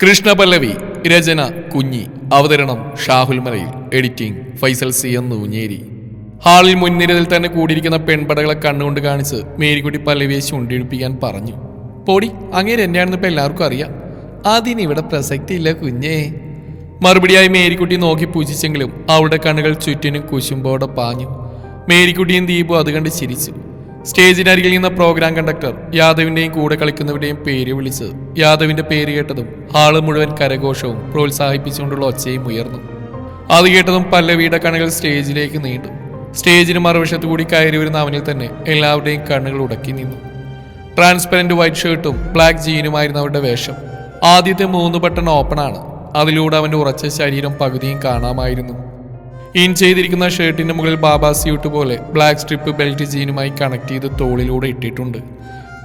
കൃഷ്ണപല്ലവി രചന കുഞ്ഞി. അവതരണം ഷാഹുൽ മലയിൽ. എഡിറ്റിംഗ് ഫൈസൽ സി എന്ന് ഊഞ്ഞേരി ഹാളിൽ മുൻനിരയിൽ തന്നെ കൂടിയിരിക്കുന്ന പെൺപടകളെ കണ്ണുകൊണ്ട് കാണിച്ച് മേരിക്കുട്ടി പല്ലവിയെ ചുണ്ടിടിപ്പിക്കാൻ പറഞ്ഞു. പോടി അങ്ങേര് എന്നെയാണെന്ന് ഇപ്പം എല്ലാവർക്കും അറിയാം. അതിനിവിടെ പ്രസക്തിയില്ല കുഞ്ഞേ. മറുപടിയായി മേരിക്കുട്ടി നോക്കി പൂജിച്ചെങ്കിലും അവളുടെ കണ്ണുകൾ ചുറ്റിനും കുശുമ്പോടെ പാഞ്ഞു. മേരിക്കുട്ടിയും ദീപും അത് കണ്ട് ചിരിച്ചു സ്റ്റേജിനരികിൽ നിന്ന പ്രോഗ്രാം കണ്ടക്ടർ യാദവിന്റെയും കൂടെ കളിക്കുന്നവരുടെയും പേര് വിളിച്ച് യാദവിന്റെ പേര് കേട്ടതും ആൾ മുഴുവൻ കരഘോഷവും പ്രോത്സാഹിപ്പിച്ചുകൊണ്ടുള്ള ഒച്ചയും ഉയർന്നു. അത് കേട്ടതും പല്ലവിയുടെ കണ്ണുകൾ സ്റ്റേജിലേക്ക് നീണ്ടു. സ്റ്റേജിന് മറുവശത്തു കൂടി കയറി വരുന്ന അവനിൽ തന്നെ എല്ലാവരുടെയും കണ്ണുകൾ ഉടക്കി നിന്നു. ട്രാൻസ്പെറന്റ് വൈറ്റ് ഷർട്ടും ബ്ലാക്ക് ജീനുമായിരുന്നു അവരുടെ വേഷം. ആദ്യത്തെ മൂന്ന് ബട്ടൺ ഓപ്പൺ ആണ്. അതിലൂടെ അവന്റെ ഉറച്ച ശരീരം പകുതിയും കാണാമായിരുന്നു. ഇൻ ചെയ്തിരിക്കുന്ന ഷർട്ടിന്റെ മുകളിൽ ബാബാ സ്യൂട്ട് പോലെ ബ്ലാക്ക് സ്ട്രിപ്പ് ബെൽറ്റ് ജീനുമായി കണക്ട് ചെയ്ത് തോളിലൂടെ ഇട്ടിട്ടുണ്ട്.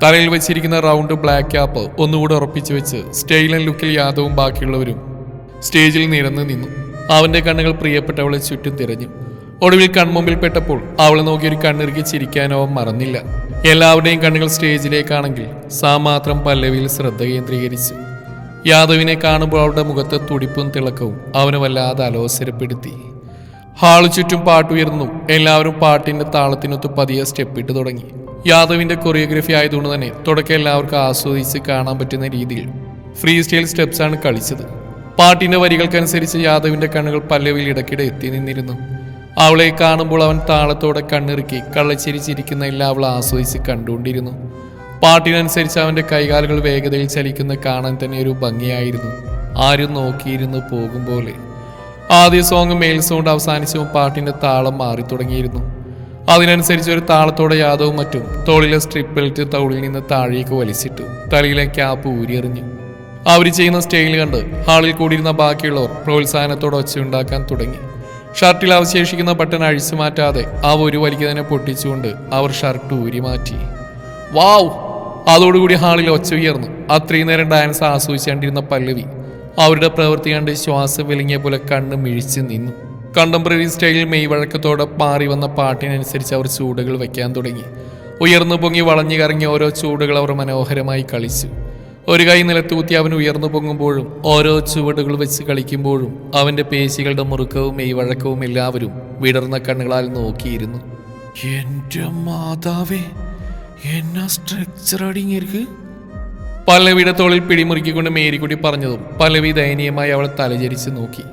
തലയിൽ വെച്ചിരിക്കുന്ന റൗണ്ട് ബ്ലാക്ക് ക്യാപ്പ് ഒന്നുകൂടെ ഉറപ്പിച്ചു വെച്ച് സ്റ്റൈലൻ ലുക്കിൽ യാദവും ബാക്കിയുള്ളവരും സ്റ്റേജിൽ നിരന്ന് നിന്നു. അവന്റെ കണ്ണുകൾ പ്രിയപ്പെട്ടവളെ ചുറ്റും തിരഞ്ഞു. ഒടുവിൽ കൺമുമ്പിൽ പെട്ടപ്പോൾ അവളെ നോക്കി ഒരു കണ്ണിറുക്കി ചിരിക്കാനോ അവൻ മറന്നില്ല. എല്ലാവരുടെയും കണ്ണുകൾ സ്റ്റേജിലേക്കാണെങ്കിൽ സാ മാത്രം പല്ലവിയിൽ ശ്രദ്ധ കേന്ദ്രീകരിച്ചു. യാദവിനെ കാണുമ്പോൾ അവളുടെ മുഖത്തെ തുടിപ്പും തിളക്കവും അവനെ വല്ലാതെ അലോസരപ്പെടുത്തി. ഹാൾ ചുറ്റും പാട്ടുയർന്നു എല്ലാവരും പാട്ടിന്റെ താളത്തിനൊത്ത് പതിയെ സ്റ്റെപ്പ് ഇട്ട് തുടങ്ങി. യാദവിന്റെ കൊറിയോഗ്രഫി ആയതുകൊണ്ട് തന്നെ തുടക്കം എല്ലാവർക്കും ആസ്വദിച്ച് കാണാൻ പറ്റുന്ന രീതിയിൽ ഫ്രീ സ്റ്റൈൽ സ്റ്റെപ്സ് ആണ് കളിച്ചത്. പാട്ടിന്റെ വരികൾക്കനുസരിച്ച് യാദവിന്റെ കണ്ണുകൾ പല്ലവിൽ ഇടയ്ക്കിടെ എത്തി നിന്നിരുന്നു. അവളെ കാണുമ്പോൾ അവൻ താളത്തോടെ കണ്ണിറുക്കി കള്ളച്ചിരി ചിരിക്കുന്ന എല്ലാം അവൾ ആസ്വദിച്ച് കണ്ടുകൊണ്ടിരുന്നു. പാട്ടിനനുസരിച്ച് അവന്റെ കൈകാലുകൾ വേഗതയിൽ ചലിക്കുന്ന കാണാൻ തന്നെ ഒരു ഭംഗിയായിരുന്നു. ആരും നോക്കിയിരുന്നു പോകും പോലെ ആദ്യ സോങ് മെയിൽ സൗണ്ട് അവസാനിച്ചും പാട്ടിന്റെ താളം മാറി തുടങ്ങിയിരുന്നു. അതിനനുസരിച്ച് ഒരു താളത്തോടെ യാദവും മറ്റും തോളിലെ സ്ട്രിപ്പ് ബെൽറ്റ് തൗളിൽ നിന്ന് താഴേക്ക് വലിച്ചിട്ടു തലയിലെ ക്യാപ്പ് ഊരിയെറിഞ്ഞു. അവർ ചെയ്യുന്ന സ്റ്റൈൽ കണ്ട് ഹാളിൽ കൂടിയിരുന്ന ബാക്കിയുള്ളവർ പ്രോത്സാഹനത്തോടെ ഒച്ചയുണ്ടാക്കാൻ തുടങ്ങി. ഷർട്ടിൽ അവശേഷിക്കുന്ന ബട്ടൺ അഴിച്ചു മാറ്റാതെ ആ ഒരു വലിക്ക് തന്നെ പൊട്ടിച്ചുകൊണ്ട് അവർ ഷർട്ട് ഊരി മാറ്റി. വാവ്! അതോടുകൂടി ഹാളിൽ ഒച്ച ഉയർന്നു. അത്രയും നേരം ഡാൻസ് ആസ്വദിച്ചുകൊണ്ടിരുന്ന പല്ലവി അവരുടെ പ്രവൃത്തി കണ്ട് ശ്വാസം വിലങ്ങിയ പോലെ കണ്ണ് മിഴിച്ച് നിന്നു. കണ്ടംപററി സ്റ്റൈലിൽ മെയ് വഴക്കത്തോടെ പാറി വന്ന പാട്ടിനനുസരിച്ച് അവർ ചൂടുകൾ വയ്ക്കാൻ തുടങ്ങി. ഉയർന്നു പൊങ്ങി വളഞ്ഞു കറങ്ങി ഓരോ ചൂടുകൾ അവർ മനോഹരമായി കളിച്ചു. ഒരു കൈ നിലത്തൂത്തി അവൻ ഉയർന്നു പൊങ്ങുമ്പോഴും ഓരോ ചുവടുകൾ വെച്ച് കളിക്കുമ്പോഴും അവന്റെ പേശികളുടെ മുറുക്കവും മെയ് വഴക്കവും എല്ലാവരും വിടർന്ന കണ്ണുകളാൽ നോക്കിയിരുന്നു. എന്റെ മാതാവേ എന്നാ സ്ട്രക്ചർ അടിങ്ങിരിക്കും പല്ലവിയുടെ തോളിൽ പിടിമുറുക്കിക്കൊണ്ട് മേരിക്കുട്ടി പറഞ്ഞതും പല്ലവി ദയനീയമായി അവളെ തലചരിച്ച് നോക്കി.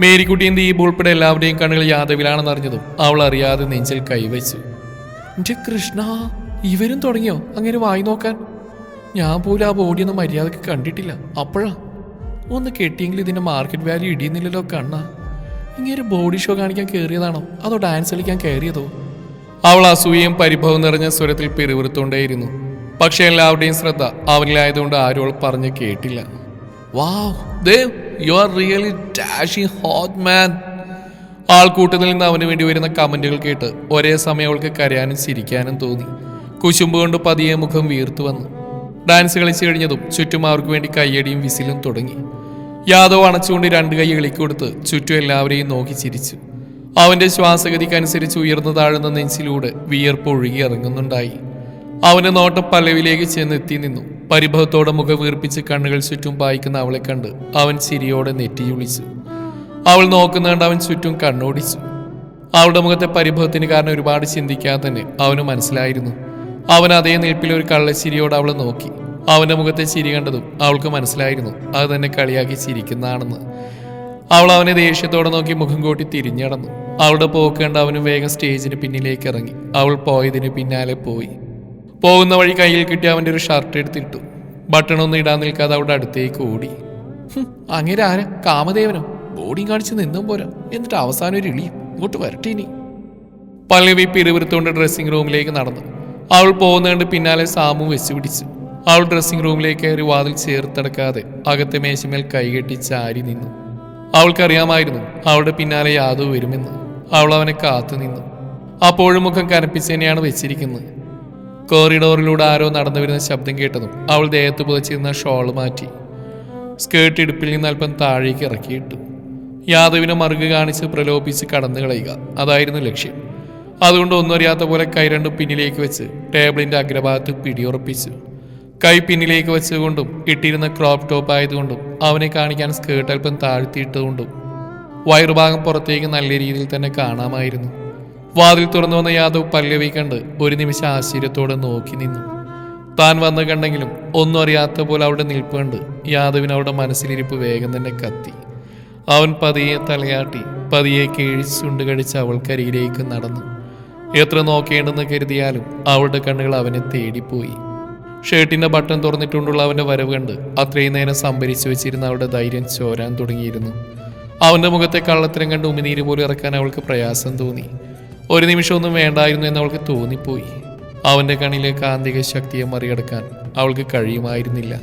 മേരിക്കുട്ടിയും ഈ ഉൾപ്പെടെ എല്ലാവരുടെയും കണ്ണുകൾ യാദവിലാണെന്ന് അറിഞ്ഞതും അവൾ അറിയാതെ നെഞ്ചിൽ കൈവച്ചു. എന്റെ കൃഷ്ണ ഇവരും തുടങ്ങിയോ? അങ്ങനെ വായി നോക്കാൻ? ഞാൻ പോലും ആ ബോഡിയൊന്നും മര്യാദയ്ക്ക് കണ്ടിട്ടില്ല. അപ്പോഴാ? ഒന്ന് കെട്ടിയെങ്കിൽ ഇതിന്റെ മാർക്കറ്റ് വാല്യൂ ഇടിയുന്നില്ലല്ലോ കണ്ണ. ഇങ്ങനെ ബോഡി ഷോ കാണിക്കാൻ കയറിയതാണോ അതോ ഡാൻസ് കളിക്കാൻ കയറിയതോ? അവൾ അസൂയയും പരിഭവം നിറഞ്ഞ സ്വരത്തിൽ പിറുവിറുത്തോണ്ടേയിരുന്നു പക്ഷെ എല്ലാവരുടെയും ശ്രദ്ധ അവനിലായതുകൊണ്ട് ആരോൾ പറഞ്ഞ് കേട്ടില്ല. Wow Dev you are really ഡാഷി hot man ആൾക്കൂട്ടത്തിൽ നിന്ന് അവന് വേണ്ടി വരുന്ന കമന്റുകൾ കേട്ട് ഒരേ സമയം അവൾക്ക് കരയാനും ചിരിക്കാനും തോന്നി. കുശുമ്പ് കൊണ്ട് പതിയെ മുഖം വീർത്തു വന്നു. ഡാൻസ് കളിച്ചു കഴിഞ്ഞതും ചുറ്റും അവർക്ക് വേണ്ടി കയ്യടിയും വിസിലും തുടങ്ങി. യാദവ് അണച്ചുകൊണ്ട് രണ്ട് കൈ കളിക്കൊടുത്ത് ചുറ്റും എല്ലാവരെയും നോക്കി ചിരിച്ചു. അവന്റെ ശ്വാസഗതിക്കനുസരിച്ച് ഉയർന്നു താഴുന്ന നെഞ്ചിലൂടെ വിയർപ്പ് ഒഴുകി ഇറങ്ങുന്നുണ്ടായി. അവന്റെ നോട്ടം പല്ലവിലേക്ക് ചെന്ന് എത്തി നിന്നു. പരിഭവത്തോടെ മുഖം വീർപ്പിച്ച് കണ്ണുകൾ ചുറ്റും പായിക്കുന്ന അവളെ കണ്ട് അവൻ ചിരിയോടെ നെറ്റിയുളിച്ചു അവൾ നോക്കുന്നുണ്ട് അവൻ ചുറ്റും കണ്ണോടിച്ചു. അവളുടെ മുഖത്തെ പരിഭവത്തിന് കാരണം ഒരുപാട് ചിന്തിക്കാതെ തന്നെ അവന് മനസ്സിലായിരുന്നു. അവൻ അതേ നിൽപ്പിൽ ഒരു കള്ള കള്ളച്ചിരിയോട് അവളെ നോക്കി. അവന്റെ മുഖത്തെ ചിരി കണ്ടതും അവൾക്ക് മനസ്സിലായിരുന്നു അത് തന്നെ കളിയാക്കി ചിരിക്കുന്നതാണെന്ന്. അവൾ അവനെ ദേഷ്യത്തോടെ നോക്കി മുഖം കൂട്ടി തിരിഞ്ഞടന്നു. അവളുടെ പോക്ക് കണ്ട് അവനും വേഗം സ്റ്റേജിന് പിന്നിലേക്ക് ഇറങ്ങി. അവൾ പോയതിന് പിന്നാലെ പോയി. പോകുന്ന വഴി കയ്യിൽ കിട്ടി അവന്റെ ഒരു ഷർട്ട് എടുത്തിട്ടു. ബട്ടണൊന്നും ഇടാൻ നിൽക്കാതെ അവിടെ അടുത്തേക്ക് ഓടി. അങ്ങനെ ആരാ? കാമദേവനോ? ബോഡി കാണിച്ച് നിന്നും പോരാ. എന്നിട്ട് അവസാനം ഒരു ഇളിയും ഇങ്ങോട്ട് വരട്ടെ ഇനി. പല്ലവി പിറുവിറുത്തോണ്ട് ഡ്രസ്സിംഗ് റൂമിലേക്ക് നടന്നു. അവൾ പോകുന്നതുകൊണ്ട് പിന്നാലെ സാമു വെച്ച് പിടിച്ചു. അവൾ ഡ്രസ്സിംഗ് റൂമിലേക്ക് കയറി വാതിൽ ചേർത്തടക്കാതെ അകത്തെ മേശമേൽ കൈകെട്ടി ചാരി നിന്നു. അവൾക്കറിയാമായിരുന്നു അവളുടെ പിന്നാലെ യാദവ് വരുമെന്ന്. അവൾ അവനെ കാത്തു നിന്നു. അപ്പോഴും മുഖം കനപ്പിച്ച് തന്നെയാണ് വെച്ചിരിക്കുന്നത്. കോറിഡോറിലൂടെ ആരോ നടന്നു വരുന്ന ശബ്ദം കേട്ടതും അവൾ ദേഹത്ത് പുതച്ചിരുന്ന ഷോൾ മാറ്റി. സ്കേർട്ട് ഇടുപ്പിൽ നിന്ന് അല്പം താഴേക്ക് ഇറക്കിയിട്ടു. യാദവിനെ മറുകു കാണിച്ച് പ്രലോഭിച്ച് കടന്നു കളയുക. അതായിരുന്നു ലക്ഷ്യം. അതുകൊണ്ട് ഒന്നും അറിയാത്ത പോലെ കൈ രണ്ടും പിന്നിലേക്ക് വെച്ച് ടേബിളിന്റെ അഗ്രഭാഗത്ത് പിടിയുറപ്പിച്ചു. കൈ പിന്നിലേക്ക് വെച്ചുകൊണ്ടും ഇട്ടിരുന്ന ക്രോപ്പ് ടോപ്പ് ആയതുകൊണ്ടും അവനെ കാണിക്കാൻ സ്കേർട്ട് അല്പം താഴ്ത്തിയിട്ടതുകൊണ്ടും വയറുഭാഗം പുറത്തേക്ക് നല്ല രീതിയിൽ തന്നെ കാണാമായിരുന്നു. വാതിൽ തുറന്നു വന്ന യാദവ് പല്ലവി കണ്ട് ഒരു നിമിഷം ആശ്ചര്യത്തോടെ നോക്കി നിന്നു. താൻ വന്നു കണ്ടെങ്കിലും ഒന്നും അറിയാത്ത പോലെ അവിടെ നിൽപ്പ് കണ്ട് യാദവിന് അവിടെ മനസ്സിലിരിപ്പ് വേഗം തന്നെ കത്തി. അവൻ പതിയെ തലയാട്ടി പതിയെ കീഴ്ച്ചുണ്ട് കടിച്ച് അവൾക്കരികിലേക്ക് നടന്നു. എത്ര നോക്കേണ്ടെന്ന് കരുതിയാലും അവളുടെ കണ്ണുകൾ അവനെ തേടിപ്പോയി. ഷർട്ടിന്റെ ബട്ടൺ തുറന്നിട്ടുണ്ടുള്ള അവന്റെ വരവ് കണ്ട് അത്രയും നേരം സംഭരിച്ചു വെച്ചിരുന്ന അവളുടെ ധൈര്യം ചോരാൻ തുടങ്ങിയിരുന്നു. അവന്റെ മുഖത്തെ കള്ളത്തരം കണ്ട് ഉമിനീര് പോലും ഇറക്കാൻ അവൾക്ക് പ്രയാസം തോന്നി. ഒരു നിമിഷമൊന്നും വേണ്ടായിരുന്നു എന്ന് അവൾക്ക് തോന്നിപ്പോയി. അവന്റെ കണ്ണിലെ കാന്തിക ശക്തിയെ മറികടക്കാൻ അവൾക്ക് കഴിയുമായിരുന്നില്ല.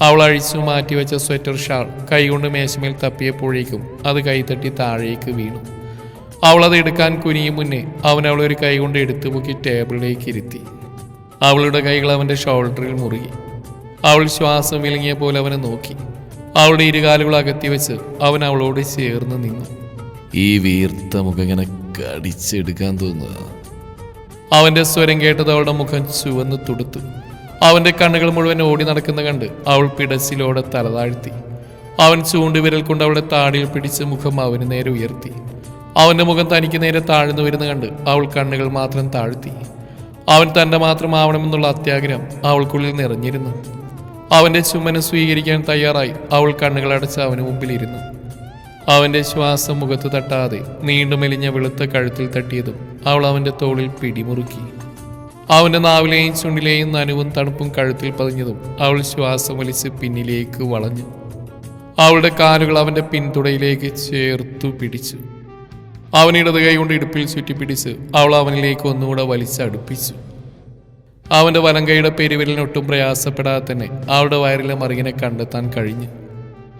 അവൾ അഴിച്ചു മാറ്റിവെച്ച സ്വെറ്റർ ഷാൾ കൈകൊണ്ട് മേശമേൽ തപ്പിയപ്പോഴേക്കും അത് കൈതട്ടി താഴേക്ക് വീണു. അവൾ അത് എടുക്കാൻ കുനിയും മുന്നേ അവൻ അവളെ ഒരു കൈ കൊണ്ട് എടുത്തു പൊക്കി ടേബിളിലേക്ക് ഇരുത്തി. അവളുടെ കൈകൾ അവന്റെ ഷോൾഡറിൽ മുറുകി. അവൾ ശ്വാസം വിലങ്ങിയ പോലെ അവനെ നോക്കി. അവളുടെ ഇരുകാലുകൾ അകത്തി വെച്ച് അവൻ അവളോട് ചേർന്ന് നിന്നു. ഈ വീർത്ത മുഖം ഇങ്ങനെ കടിച്ചെടുക്കാൻ തോന്നുക. അവന്റെ സ്വരം കേട്ടത് അവളുടെ മുഖം ചുവന്ന് തുടുത്തു. അവന്റെ കണ്ണുകൾ മുഴുവൻ ഓടി നടക്കുന്ന കണ്ട് അവൾ പിടച്ചിലോടെ തലതാഴ്ത്തി അവൻ ചൂണ്ടുവിരൽ കൊണ്ട് അവളുടെ താടിയിൽ പിടിച്ച് മുഖം അവന് നേരെ ഉയർത്തി. അവന്റെ മുഖം തനിക്ക് നേരെ താഴ്ന്നു വരുന്ന കണ്ട് അവൾ കണ്ണുകൾ മാത്രം താഴ്ത്തി. അവൻ തന്റെ മാത്രം ആവണമെന്നുള്ള അത്യാഗ്രഹം അവൾക്കുള്ളിൽ നിറഞ്ഞിരുന്നു. അവന്റെ ചുമനെ സ്വീകരിക്കാൻ തയ്യാറായി അവൾ കണ്ണുകൾ അടച്ച് അവന് മുമ്പിലിരുന്നു അവന്റെ ശ്വാസം മുഖത്ത് തട്ടാതെ നീണ്ടു മെലിഞ്ഞ വെളുത്ത കഴുത്തിൽ തട്ടിയതും അവൾ അവന്റെ തോളിൽ പിടിമുറുക്കി. അവന്റെ നാവിലെയും ചുണ്ടിലെയും നനുവും തണുപ്പും കഴുത്തിൽ പതിഞ്ഞതും അവൾ ശ്വാസം വലിച്ച് പിന്നിലേക്ക് വളഞ്ഞു. അവളുടെ കാലുകൾ അവന്റെ പിന്തുടയിലേക്ക് ചേർത്തു പിടിച്ചു. അവൻ ഇടത് കൈ കൊണ്ട് ഇടുപ്പിൽ ചുറ്റിപ്പിടിച്ച് അവൾ അവനിലേക്ക് ഒന്നുകൂടെ വലിച്ചടുപ്പിച്ചു അവന്റെ വലങ്കയുടെ കൈയുടെ പെരുവിരലിനൊട്ടും പ്രയാസപ്പെടാതെ തന്നെ അവളുടെ വയറിലെ മറികിനെ കണ്ടെത്താൻ കഴിഞ്ഞു.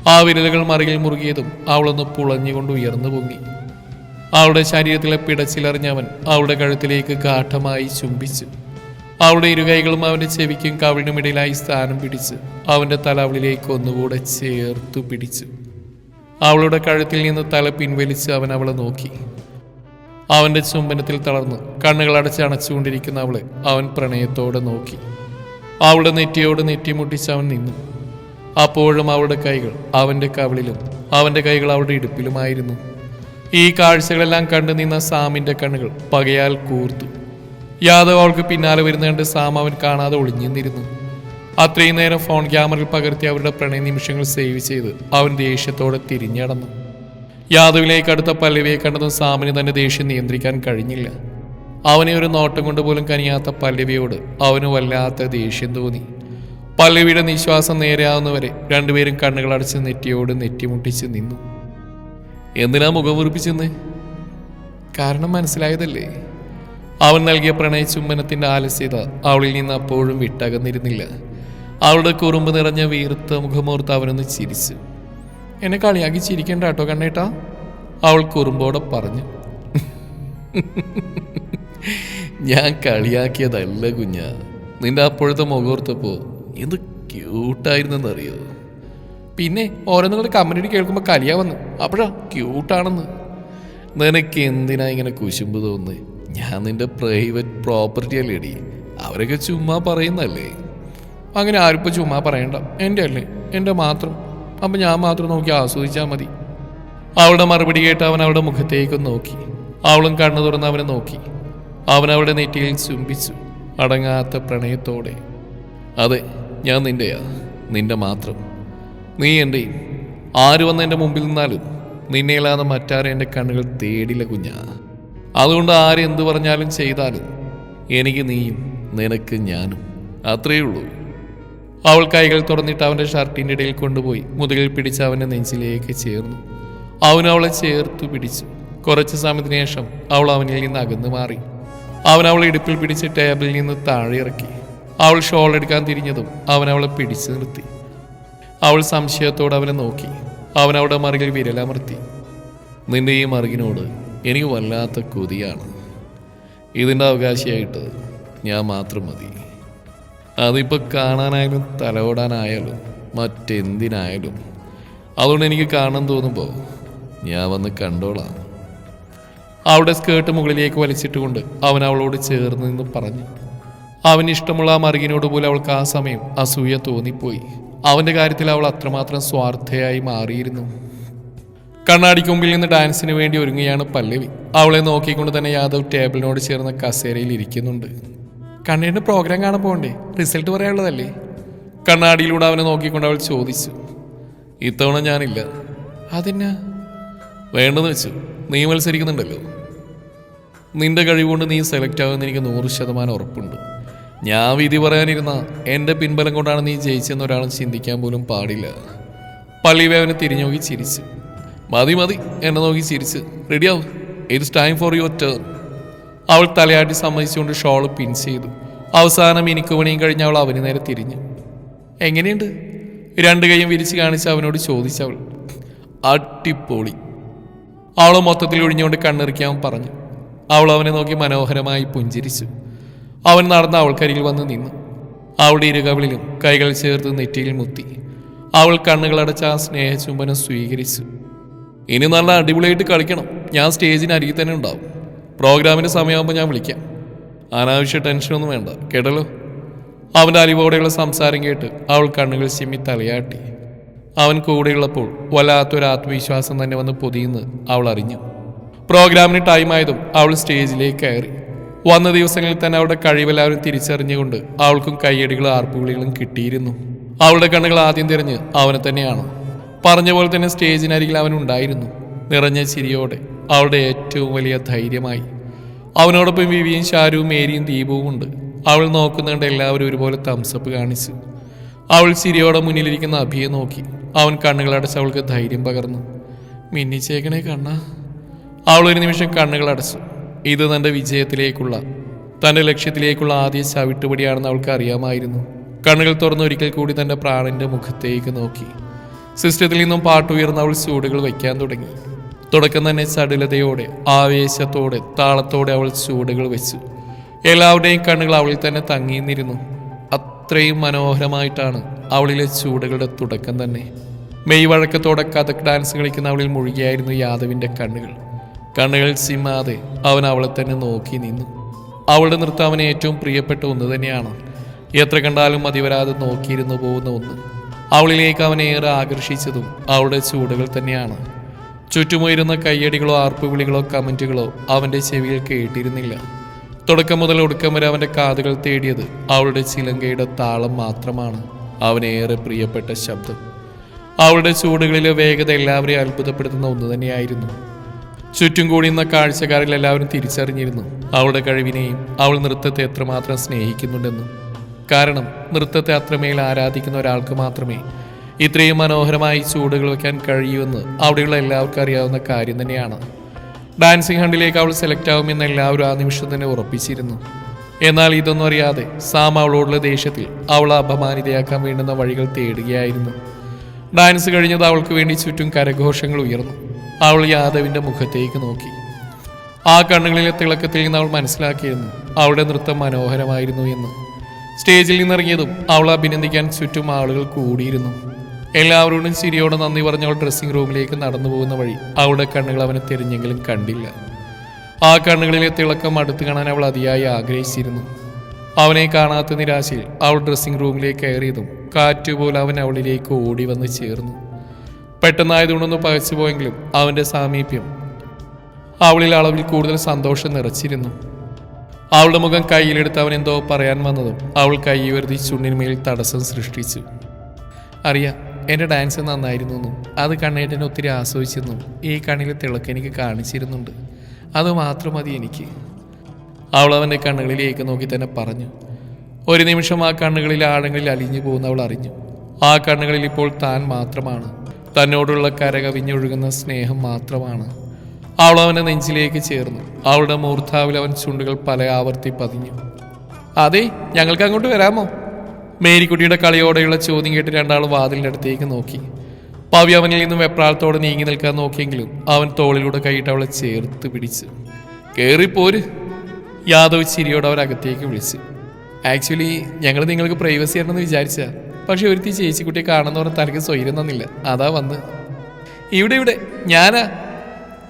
ആ വിരലുകൾ മറിയിൽ മുറുകിയതും അവളൊന്ന് പുളഞ്ഞുകൊണ്ട് ഉയർന്നു പൊങ്ങി. അവളുടെ ശരീരത്തിലെ പിടച്ചിലറിഞ്ഞവൻ അവളുടെ കഴുത്തിലേക്ക് കാഠമായി ചുംബിച്ചു. അവളുടെ ഇരുകൈകളും അവന്റെ ചെവിക്കും കവിളിനും ഇടയിലായി സ്ഥാനം പിടിച്ച് അവന്റെ തല അവളിലേക്ക് ഒന്നുകൂടെ ചേർത്തു പിടിച്ചു. അവളുടെ കഴുത്തിൽ നിന്ന് തല പിൻവലിച്ച് അവൻ അവളെ നോക്കി. അവന്റെ ചുംബനത്തിൽ തളർന്ന് കണ്ണുകൾ അടച്ച് അണച്ചുകൊണ്ടിരിക്കുന്ന അവളെ അവൻ പ്രണയത്തോടെ നോക്കി. അവളുടെ നെറ്റിയോട് നെറ്റിമുട്ടിച്ച് അവൻ നിന്നു. അപ്പോഴും അവളുടെ കൈകൾ അവന്റെ കവിളിലും അവന്റെ കൈകൾ അവളുടെ ഇടുപ്പിലുമായിരുന്നു ഈ കാഴ്ചകളെല്ലാം കണ്ടു നിന്ന സാമിന്റെ കണ്ണുകൾ പകയാൽ കൂർത്തു. യാദവ് അവൾക്ക് പിന്നാലെ വരുന്ന കണ്ട് സാം അവൻ കാണാതെ ഒളിഞ്ഞു നിന്നിരുന്നു. അത്രയും നേരം ഫോൺ ക്യാമറയിൽ പകർത്തി അവരുടെ പ്രണയ നിമിഷങ്ങൾ സേവ് ചെയ്ത് അവൻ ദേഷ്യത്തോടെ തിരിഞ്ഞടന്നു. യാദവിലേക്ക് അടുത്ത പല്ലവിയെ കണ്ടതും സാമിന് തന്നെ ദേഷ്യം നിയന്ത്രിക്കാൻ കഴിഞ്ഞില്ല. അവനെ ഒരു നോട്ടം കൊണ്ട് പോലും കനിയാത്ത പല്ലവിയോട് അവന് വല്ലാത്ത ദേഷ്യം തോന്നി. പല്ലവിയുടെ നിശ്വാസം നേരെയാവുന്നവരെ രണ്ടുപേരും കണ്ണുകൾ അടച്ച് നെറ്റിയോട് നെറ്റിമുട്ടിച്ച് നിന്നു. എന്തിനാ മുഖം വീർപ്പിച്ചെന്ന് കാരണം മനസ്സിലായതല്ലേ? അവൻ നൽകിയ പ്രണയ ചുംബനത്തിന്റെ ആലസ്യത അവളിൽ നിന്ന് അപ്പോഴും വിട്ടകന്നിരുന്നില്ല. അവളുടെ കുറുമ്പ് നിറഞ്ഞ വീർത്ത മുഖമോർത്ത് അവനൊന്ന് ചിരിച്ചു. എന്നെ കളിയാക്കി ചിരിക്കണ്ട കേട്ടോ കണ്ണേട്ടാ അവൾ കുറുമ്പോടെ പറഞ്ഞു. ഞാൻ കളിയാക്കിയതല്ല കുഞ്ഞ. നിന്റെ അപ്പോഴത്തെ മുഖോർത്തപ്പോ എന്ത് ക്യൂട്ടായിരുന്നെന്നറിയോ പിന്നെ ഓരോന്നുകൂടെ കമന്റിന് കേൾക്കുമ്പോൾ കലിയാ വന്നു അപ്പോഴാ ക്യൂട്ടാണെന്ന് നിനക്ക് എന്തിനാ ഇങ്ങനെ കുശുമ്പ് തോന്നുന്നത് ഞാൻ നിന്റെ പ്രൈവറ്റ് പ്രോപ്പർട്ടി അല്ലേടി. അവരൊക്കെ ചുമ്മാ പറയുന്നല്ലേ അങ്ങനെ ആരിപ്പോൾ ചുമ്മാ പറയണ്ട. എന്റെ അല്ലേ. എന്റെ മാത്രം. അപ്പം ഞാൻ മാത്രം നോക്കി ആസ്വദിച്ചാൽ മതി. അവളുടെ മറുപടി കേട്ട് അവൻ അവളുടെ മുഖത്തേക്ക് നോക്കി. അവളും കണ്ണു തുറന്ന് അവനെ നോക്കി. അവൻ അവളുടെ നെറ്റിയിൽ ചുംബിച്ചു അടങ്ങാത്ത പ്രണയത്തോടെ. അതെ ഞാൻ നിന്റെയാ നിന്റെ മാത്രം. നീ എന്റെയും ആര് വന്ന് എന്റെ മുമ്പിൽ നിന്നാലും നിന്നെയല്ലാതെ മറ്റാരും എന്റെ കണ്ണുകൾ തേടില്ല കുഞ്ഞാ. അതുകൊണ്ട് ആര് എന്തു പറഞ്ഞാലും ചെയ്താലും എനിക്ക് നീയും നിനക്ക് ഞാനും അത്രയേ ഉള്ളൂ. അവൾ കൈകൾ തുറന്നിട്ട് അവന്റെ ഷർട്ടിന്റെ ഇടയിൽ കൊണ്ടുപോയി മുതുകിൽ പിടിച്ച് അവന്റെ നെഞ്ചിലേക്ക് ചേർന്നു. അവൻ അവളെ ചേർത്തു പിടിച്ചു. കുറച്ച് സമയത്തിന് ശേഷം അവൾ അവനിൽ നിന്ന് അകന്നു മാറി. അവൻ അവളെ ഇടുപ്പിൽ പിടിച്ച് ടേബിളിൽ നിന്ന് താഴെ ഇറക്കി. അവൾ ഷോൾ എടുക്കാൻ തിരിഞ്ഞതും അവൻ അവളെ പിടിച്ചു നിർത്തി. അവൾ സംശയത്തോടെ അവനെ നോക്കി. അവൻ അവിടെ മറുകിൽ വിരലമർത്തി നിന്റെ ഈ മറുകിനോട് എനിക്ക് വല്ലാത്ത കൊതിയാണ്. ഇതിന്റെ അവകാശിയായിട്ട് ഞാൻ മാത്രം മതി. അതിപ്പോൾ കാണാനായാലും തലവിടാനായാലും മറ്റെന്തിനായാലും അതുകൊണ്ട് എനിക്ക് കാണാൻ തോന്നുമ്പോൾ ഞാൻ വന്ന് കണ്ടോളാം. അവളുടെ സ്കേർട്ട് മുകളിലേക്ക് വലിച്ചിട്ടുകൊണ്ട് അവൻ അവളോട് ചേർന്ന് നിന്ന് പറഞ്ഞു. അവന് ഇഷ്ടമുള്ള ആ മറുകിനോട് പോലും അവൾക്ക് ആ സമയം അസൂയ തോന്നിപ്പോയി. അവന്റെ കാര്യത്തിൽ അവൾ അത്രമാത്രം സ്വാർത്ഥയായി മാറിയിരുന്നു. കണ്ണാടിക്ക് മുമ്പിൽ നിന്ന് ഡാൻസിന് വേണ്ടി ഒരുങ്ങുകയാണ് പല്ലവി. അവളെ നോക്കിക്കൊണ്ട് തന്നെ യാദവ് ടേബിളിനോട് ചേർന്ന കസേരയിൽ ഇരിക്കുന്നുണ്ട്. കണ്ണീരിന്റെ പ്രോഗ്രാം കാണാൻ പോകണ്ടേ? റിസൾട്ട് പറയാനുള്ളതല്ലേ? കണ്ണാടിയിലൂടെ അവനെ നോക്കിക്കൊണ്ട് അവൾ ചോദിച്ചു. ഇത്തവണ ഞാനില്ല. അതെന്നാ? വേണ്ടെന്ന് വെച്ചു. നീ മത്സരിക്കുന്നുണ്ടല്ലോ. നിന്റെ കഴിവുകൊണ്ട് നീ സെലക്ട് ആകുമെന്ന് എനിക്ക് നൂറ് ശതമാനം ഉറപ്പുണ്ട്. ഞാൻ വിധി പറയാനിരുന്ന എന്റെ പിൻബലം കൊണ്ടാണ് നീ ജയിച്ചെന്ന് ഒരാളും ചിന്തിക്കാൻ പോലും പാടില്ല. പള്ളിവേവനെ തിരിഞ്ഞു നോക്കി ചിരിച്ച്. മതി മതി എന്നെ നോക്കി ചിരിച്ച്. റെഡിയാവും it's time for your turn അവൾ തലയാട്ടി സമ്മതിച്ചുകൊണ്ട് ഷോൾ പിൻ ചെയ്തു. അവസാനം എനിക്ക് പണിയും കഴിഞ്ഞ് അവൾ അവന് നേരെ തിരിഞ്ഞു. എങ്ങനെയുണ്ട്? രണ്ട് കൈയും വിരിച്ച് കാണിച്ച് അവനോട് ചോദിച്ചവൾ അട്ടിപ്പൊളി അവൾ മൊത്തത്തിൽ ഒഴിഞ്ഞുകൊണ്ട് കണ്ണിറിക്കാൻ പറഞ്ഞു. അവൾ അവനെ നോക്കി മനോഹരമായി പുഞ്ചിരിച്ചു. അവൻ നടന്ന അവൾക്കരികിൽ വന്ന് നിന്നു. അവളുടെ ഇരുകവിളിലും കൈകൾ ചേർത്ത് നെറ്റിയിൽ മുത്തി. അവൾ കണ്ണുകളടച്ച ആ സ്നേഹചുംബനം സ്വീകരിച്ചു. ഇനി നല്ല അടിപൊളിയായിട്ട് കളിക്കണം. ഞാൻ സ്റ്റേജിന് അരികിൽ തന്നെ ഉണ്ടാവും. പ്രോഗ്രാമിന്റെ സമയമാകുമ്പോൾ ഞാൻ വിളിക്കാം. അനാവശ്യ ടെൻഷനൊന്നും വേണ്ട. കേട്ടല്ലോ? അവന്റെ അലിവോടെയുള്ള സംസാരം കേട്ട് അവൾ കണ്ണുകൾ ചിമ്മി തലയാട്ടി. അവൻ കൂടെയുള്ളപ്പോൾ വല്ലാത്തൊരു ആത്മവിശ്വാസം തന്നെ വന്ന് പൊതിയുന്ന് അവൾ അറിഞ്ഞു. പ്രോഗ്രാമിന് ടൈം ആയതും അവൾ സ്റ്റേജിലേക്ക് കയറി. വന്ന ദിവസങ്ങളിൽ തന്നെ അവളുടെ കഴിവെല്ലാവരും തിരിച്ചറിഞ്ഞുകൊണ്ട് അവൾക്കും കയ്യടികളും ആർപ്പുവിളികളും കിട്ടിയിരുന്നു. അവളുടെ കണ്ണുകൾ ആദ്യം തിരഞ്ഞ് അവനെ തന്നെയാണ്. പറഞ്ഞ പോലെ തന്നെ സ്റ്റേജിനരികിൽ അവൻ ഉണ്ടായിരുന്നു. നിറഞ്ഞ ചിരിയോടെ അവളുടെ ഏറ്റവും വലിയ ധൈര്യമായി. അവനോടൊപ്പം വിവിയും ഷാരുവും മേരിയും ദീപവും ഉണ്ട്. അവൾ നോക്കുന്നുണ്ട് എല്ലാവരും ഒരുപോലെ തംസപ്പ് കാണിച്ചു. അവൾ ചിരിയോടെ മുന്നിലിരിക്കുന്ന അഭിയെ നോക്കി. അവൻ കണ്ണുകളടച്ച് അവൾക്ക് ധൈര്യം പകർന്നു. മിന്നിച്ചേക്കണേ കണ്ണ. അവൾ ഒരു നിമിഷം കണ്ണുകൾ അടച്ചു. ഇത് തന്റെ വിജയത്തിലേക്കുള്ള തന്റെ ലക്ഷ്യത്തിലേക്കുള്ള ആദ്യ ചവിട്ടുപടിയാണെന്ന് അവൾക്ക് അറിയാമായിരുന്നു. കണ്ണുകൾ തുറന്ന് ഒരിക്കൽ കൂടി തന്റെ പ്രാണന്റെ മുഖത്തേക്ക് നോക്കി. സിസ്റ്റത്തിൽ നിന്നും പാട്ടുയർന്ന അവൾ ചൂടുകൾ വയ്ക്കാൻ തുടങ്ങി. തുടക്കം തന്നെ ചടുലതയോടെ ആവേശത്തോടെ താളത്തോടെ അവൾ ചൂടുകൾ വെച്ചു. എല്ലാവരുടെയും കണ്ണുകൾ അവളിൽ തന്നെ തങ്ങിയിരുന്നിരുന്നു അത്രയും മനോഹരമായിട്ടാണ് അവളിലെ ചൂടുകളുടെ തുടക്കം തന്നെ. മെയ് വഴക്കത്തോടെ കഥക് ഡാൻസ് കളിക്കുന്ന അവളിൽ മുഴുകിയായിരുന്നു യാദവിന്റെ കണ്ണുകൾ. കണ്ണുകൾ ചിമ്മാതെ അവൻ അവളെ തന്നെ നോക്കി നിന്നു. അവളുടെ നൃത്തം അവന് ഏറ്റവും പ്രിയപ്പെട്ട ഒന്ന് തന്നെയാണ്. എത്ര കണ്ടാലും മതിവരാതെ നോക്കിയിരുന്നു പോകുന്ന ഒന്ന്. അവളിലേക്ക് അവനെ ഏറെ ആകർഷിച്ചതും അവളുടെ ചൂടുകൾ തന്നെയാണ്. ചുറ്റുമുയരുന്ന കയ്യടികളോ ആർപ്പുവിളികളോ കമന്റുകളോ അവന്റെ ചെവിയിൽ കേട്ടിരുന്നില്ല. തുടക്കം മുതൽ ഒടുക്കം വരെ അവന്റെ കാതുകൾ തേടിയത് അവളുടെ ചിലങ്കയുടെ താളം മാത്രമാണ് അവനേറെ പ്രിയപ്പെട്ട ശബ്ദം. അവളുടെ ചൂടുകളിലെ വേഗത എല്ലാവരെയും അത്ഭുതപ്പെടുത്തുന്ന ഒന്ന് തന്നെയായിരുന്നു. ചുറ്റും കൂടിയുന്ന കാഴ്ചക്കാരിൽ എല്ലാവരും തിരിച്ചറിഞ്ഞിരുന്നു. അവളുടെ കഴിവിനെയും അവൾ നൃത്തത്തെ എത്രമാത്രം സ്നേഹിക്കുന്നുണ്ടെന്നും. കാരണം നൃത്തത്തെ അത്രമേൽ ആരാധിക്കുന്ന ഒരാൾക്ക് മാത്രമേ ഇത്രയും മനോഹരമായി ചൂടുകൾ വയ്ക്കാൻ കഴിയുമെന്ന് അവിടെയുള്ള എല്ലാവർക്കും അറിയാവുന്ന കാര്യം തന്നെയാണ്. ഡാൻസിങ് ഹണ്ടിലേക്ക് അവൾ സെലക്ട് ആകുമെന്ന് എല്ലാവരും ആ നിമിഷം തന്നെ ഉറപ്പിച്ചിരുന്നു. എന്നാൽ ഇതൊന്നും അറിയാതെ സാം അവളോടുള്ള ദേഷ്യത്തിൽ അവളെ അപമാനിതയാക്കാൻ വേണ്ടുന്ന വഴികൾ തേടുകയായിരുന്നു. ഡാൻസ് കഴിഞ്ഞത് അവൾക്ക് വേണ്ടി ചുറ്റും കരഘോഷങ്ങൾ ഉയർന്നു. അവൾ യാദവിന്റെ മുഖത്തേക്ക് നോക്കി. ആ കണ്ണുകളിലെ തിളക്കത്തിൽ നിന്ന് അവൾ മനസ്സിലാക്കിയിരുന്നു അവളുടെ നൃത്തം മനോഹരമായിരുന്നു എന്ന്. സ്റ്റേജിൽ നിന്നിറങ്ങിയതും അവൾ അഭിനന്ദിക്കാൻ ചുറ്റും ആളുകൾ കൂടിയിരുന്നു. എല്ലാവരോടും ചിരിയോടെ നന്ദി പറഞ്ഞ അവൾ ഡ്രസ്സിംഗ് റൂമിലേക്ക് നടന്നു പോകുന്ന വഴി അവളുടെ കണ്ണുകൾ അവനെ തിരിഞ്ഞെങ്കിലും കണ്ടില്ല. ആ കണ്ണുകളിലെ തിളക്കം അടുത്ത് കാണാൻ അവൾ അതിയായി ആഗ്രഹിച്ചിരുന്നു. അവനെ കാണാത്ത നിരാശയിൽ അവൾ ഡ്രസ്സിംഗ് റൂമിലേക്ക് കയറിയതും കാറ്റുപോലെ അവൻ അവളിലേക്ക് ഓടി വന്ന് ചേർന്നു. പെട്ടെന്നായതുകൊണ്ടൊന്ന് പകച്ചു പോയെങ്കിലും അവന്റെ സാമീപ്യം അവളിൽ അളവിൽ കൂടുതൽ സന്തോഷം നിറച്ചിരുന്നു. അവളുടെ മുഖം കയ്യിലെടുത്ത് അവൻ എന്തോ പറയാൻ വന്നതും അവൾ കൈ ഉയർത്തി ചുണ്ടിന്മേൽ തടസ്സം സൃഷ്ടിച്ചു. അറിയാം എന്റെ ഡാൻസ് നന്നായിരുന്നു എന്നും അത് കണ്ണേട്ടനെ ഒത്തിരി ആസ്വദിച്ചെന്നും ഈ കണ്ണിലെ തിളക്ക് എനിക്ക് കാണിച്ചിരുന്നുണ്ട്. അത് മാത്രം മതി എനിക്ക്. അവൾ അവന്റെ കണ്ണുകളിലേക്ക് നോക്കി തന്നെ പറഞ്ഞു. ഒരു നിമിഷം ആ കണ്ണുകളിൽ ആഴങ്ങളിൽ അലിഞ്ഞു പോകുന്ന അവൾ അറിഞ്ഞു. ആ കണ്ണുകളിൽ ഇപ്പോൾ താൻ മാത്രമാണ്. തന്നോടുള്ള കരകവിഞ്ഞൊഴുകുന്ന സ്നേഹം മാത്രമാണ്. അവൾ അവനെ നെഞ്ചിലേക്ക് ചേർന്നു. അവളുടെ മൂർധാവിൽ അവൻ ചുണ്ടുകൾ പല ആവർത്തി പതിഞ്ഞു. അതെ ഞങ്ങൾക്ക് അങ്ങോട്ട് വരാമോ? മേരിക്കുട്ടിയുടെ കളിയോടെയുള്ള ചോദ്യം കേട്ട് രണ്ടാൾ വാതിലിന്റെ അടുത്തേക്ക് നോക്കി. പവി അവനിൽ നിന്നും വെപ്രാളത്തോടെ നീങ്ങി നിൽക്കാൻ നോക്കിയെങ്കിലും അവൻ തോളിലൂടെ കൈയിട്ട് അവളെ ചേർത്ത് പിടിച്ച്. കയറിപ്പോര് യാദവ് ചിരിയോടെ അവരകത്തേക്ക് വിളിച്ച്. ആക്ച്വലി ഞങ്ങൾ നിങ്ങൾക്ക് പ്രൈവസി ആണെന്ന് വിചാരിച്ച പക്ഷെ ഒരുത്തി ചേച്ചിക്കുട്ടിയെ കാണുന്ന പറഞ്ഞ തനിക്ക് സ്വൈര്യം തന്നില്ല. അതാ വന്ന്. ഇവിടെ ഇവിടെ. ഞാനാ.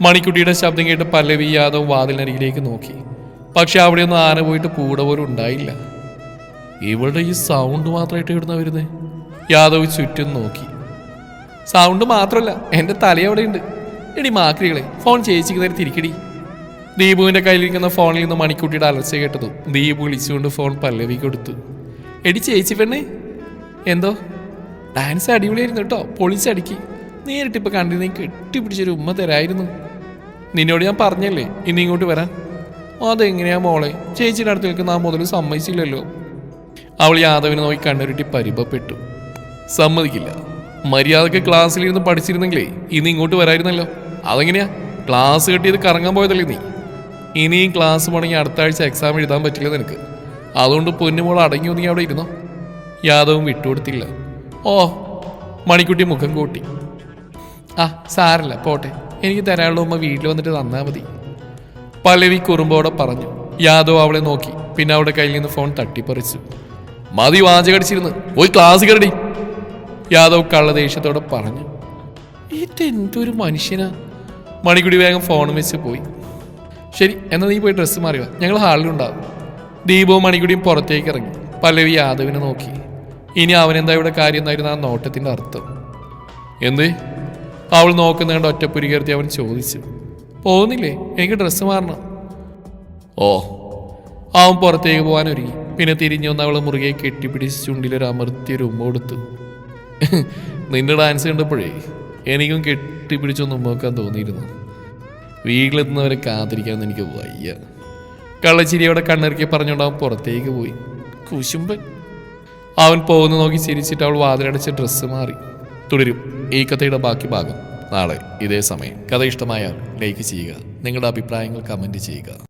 മണിക്കുട്ടിയുടെ ശബ്ദം കേട്ട് പല്ലവി യാദവ് വാതിലിനരികിലേക്ക് നോക്കി. പക്ഷെ അവിടെയൊന്നും ആന പോയിട്ട് പൂട പോലും ഉണ്ടായില്ല. ഇവളുടെ ഈ സൗണ്ട് മാത്രമായിട്ട് ഇവിടുന്ന വരുന്നേ? യാദവ് ചുറ്റും നോക്കി. സൗണ്ട് മാത്രമല്ല എന്റെ തലയവിടെയുണ്ട് എടി മാക്രികളെ ഫോൺ ചേച്ചിക്ക് നേരെ തിരിക്കടി. ദീപുവിന്റെ കയ്യിലിരിക്കുന്ന ഫോണിൽ നിന്ന് മണിക്കുട്ടിയുടെ അലർച്ച കേട്ടതും ദീപു വിളിച്ചുകൊണ്ട് ഫോൺ പല്ലവി കൊടുത്തു. എടി ചേച്ചി പെണ്ണേ എന്തോ? ഡാൻസ് അടിപൊളിയായിരുന്നു കേട്ടോ. പൊളിച്ചടിക്ക് നേരിട്ട് ഇപ്പൊ കണ്ടിരുന്നെങ്കിൽ കെട്ടിപ്പിടിച്ചൊരു ഉമ്മ തരായിരുന്നു. നിന്നോട് ഞാൻ പറഞ്ഞല്ലേ ഇനി ഇങ്ങോട്ട് വരാൻ? അതെങ്ങനെയാ മോളെ? ചേച്ചിയുടെ അടുത്ത് നിൽക്കുന്ന ആ മുതൽ സമ്മതിച്ചില്ലല്ലോ. അവൾ യാദവിനെ നോക്കി കണ്ണുരുട്ടി പരിഭപ്പെട്ടു സമ്മതിക്കില്ല. മര്യാദയ്ക്ക് ക്ലാസ്സിലിരുന്ന് പഠിച്ചിരുന്നെങ്കിലേ ഇന്ന് ഇങ്ങോട്ട് വരായിരുന്നല്ലോ. അതെങ്ങനെയാ? ക്ലാസ് കെട്ടിയത് കറങ്ങാൻ പോയതല്ലേ നീ? ഇനിയും ക്ലാസ് പോണെങ്കിൽ അടുത്ത ആഴ്ച എക്സാം എഴുതാൻ പറ്റില്ല നിനക്ക്. അതുകൊണ്ട് പൊന്നുമോൾ അടങ്ങി ഒതുങ്ങി അവിടെ ഇരുന്നോ? യാദവും വിട്ടുകൊടുത്തില്ല. ഓ മണിക്കുട്ടി മുഖം കൂട്ടി. ആ സാരല്ല പോട്ടെ. എനിക്ക് തരാനുള്ള ഉമ്മ വീട്ടിൽ വന്നിട്ട് തന്നാൽ മതി. പല്ലവി കുറുമ്പോടെ പറഞ്ഞു. യാദവ് അവളെ നോക്കി. പിന്നെ അവളുടെ കയ്യിൽ നിന്ന് ഫോൺ തട്ടിപ്പറിച്ചു. മതി വാചകടിച്ചിരുന്ന് പോയി ക്ലാസ് കയറി യാദവ് കള്ളദേഷ്യത്തോടെ പറഞ്ഞു. ഇതെന്തൊരു മനുഷ്യനാ. മണിക്കുടി വേഗം ഫോൺ വെച്ച് പോയി. ശരി എന്നാൽ നീ പോയി ഡ്രസ്സ് മാറിയോ? ഞങ്ങൾ ഹാളിലുണ്ടാവും. ദീപവും മണിക്കുടിയും പുറത്തേക്ക് ഇറങ്ങി. പല്ലവി യാദവിനെ നോക്കി. ഇനി അവനെന്താ ഇവിടെ കാര്യം എന്നായിരുന്നു ആ നോട്ടത്തിന്റെ അർത്ഥം. എന്ത്? അവൾ നോക്കുന്ന കണ്ട് ഒറ്റപ്പുരി കയർത്തി അവൻ ചോദിച്ചു. പോകുന്നില്ലേ? എനിക്ക് ഡ്രസ്സ് മാറണം. ഓ. അവൻ പുറത്തേക്ക് പോകാൻ ഒരുങ്ങി പിന്നെ തിരിഞ്ഞു വന്ന് അവളെ മുറുകെ കെട്ടിപ്പിടിച്ച് ചുണ്ടിലൊരു അമർത്തിയൊരു ഉമ്മ കൊടുത്തു. നിന്റെ ഡാൻസ് കണ്ടപ്പോഴേ എനിക്കും കെട്ടിപ്പിടിച്ചൊന്ന് ഉമ്മക്കാൻ തോന്നിയിരുന്നു. വീട്ടിലെത്തുന്നവരെ കാത്തിരിക്കാൻ എനിക്ക് വയ്യ. കള്ളച്ചിരിയോടെ കണ്ണിറക്കി പറഞ്ഞുകൊണ്ട് അവൻ പുറത്തേക്ക് പോയി. കുശുമ്പൻ. അവൻ പോകുന്ന നോക്കി ചിരിച്ചിട്ട് അവൾ വാതിലടച്ച് ഡ്രസ്സ് മാറി. തുടരും. ഈ കഥയുടെ ബാക്കി ഭാഗം. നാളെ ഇതേ സമയം. കഥ ഇഷ്ടമായാൽ ലൈക്ക് ചെയ്യുക. നിങ്ങളുടെ അഭിപ്രായങ്ങൾ കമന്റ് ചെയ്യുക.